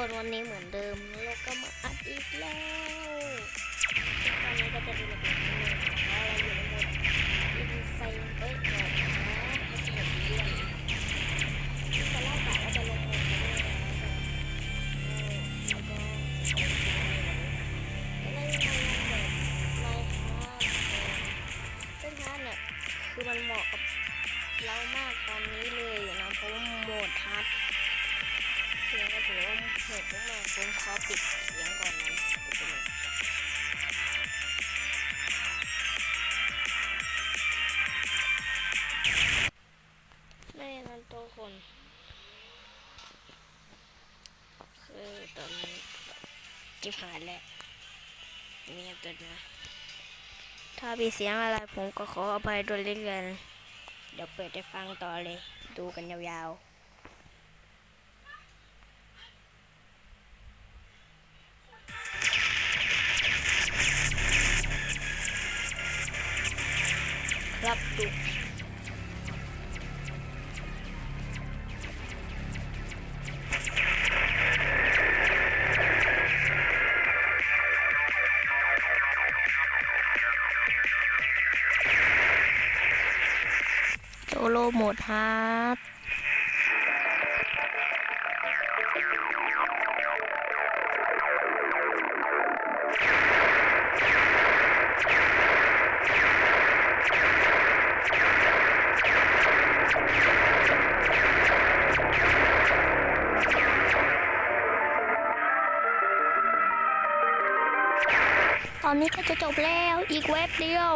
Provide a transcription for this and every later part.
คนวันนี้เหมือนเดิมเราก็มาอัดอีกแล้วตอนนี้ก็จะดูระเบียบนิดนึงเพราะเราอยู่ในโหมดอินไซเอ้ยก่อนนะไม่ใช่แบบเรียนที่ตอนแรกกะว่าจะลงโหมดนี้นะแล้วก็แล้วก็ยังแบบไลฟ์ซึ่งท่านเนี่ยคือมันเหมาะกับเรามากตอนนี้เลยนะเพราะว่าโหมดฮาร์ด เสียงก็ถือว่าเหตุมากๆผมขอปิดเสียงก่อนนะปิดไปเลยไม่นั้นตัวคนคือตอนนี้จิบหายแล้วเงียบตัวนะถ้ามีเสียงอะไรผมก็ขออภัยด้วยเล็กกัน เดี๋ยวเปิดให้ฟังต่อเลย ดูกันยาวๆ รับดูโซโลโหมดครับ ตอนนี้ก็จะจบแล้วอีกเว็บเดียว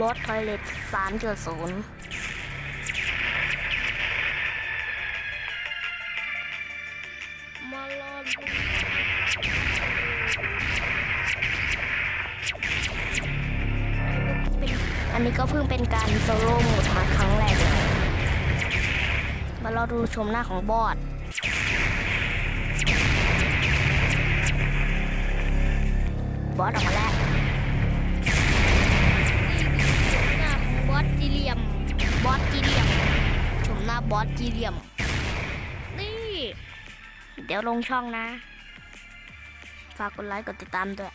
บอสทเลตสามจุดศูนย์มารอดูอันนี้ก็เพิ่งเป็นการโซโล่โหมดฮาครั้งแรกเลย มารอดูชมหน้าของบอสบอสออกมาแล้วหน้าของบอสจีเรียม บอสจีเรียม ชมหน้าบอสจีเรียม นี่ เดี๋ยวลงช่องนะ ฝากกดไลค์กดติดตามด้วย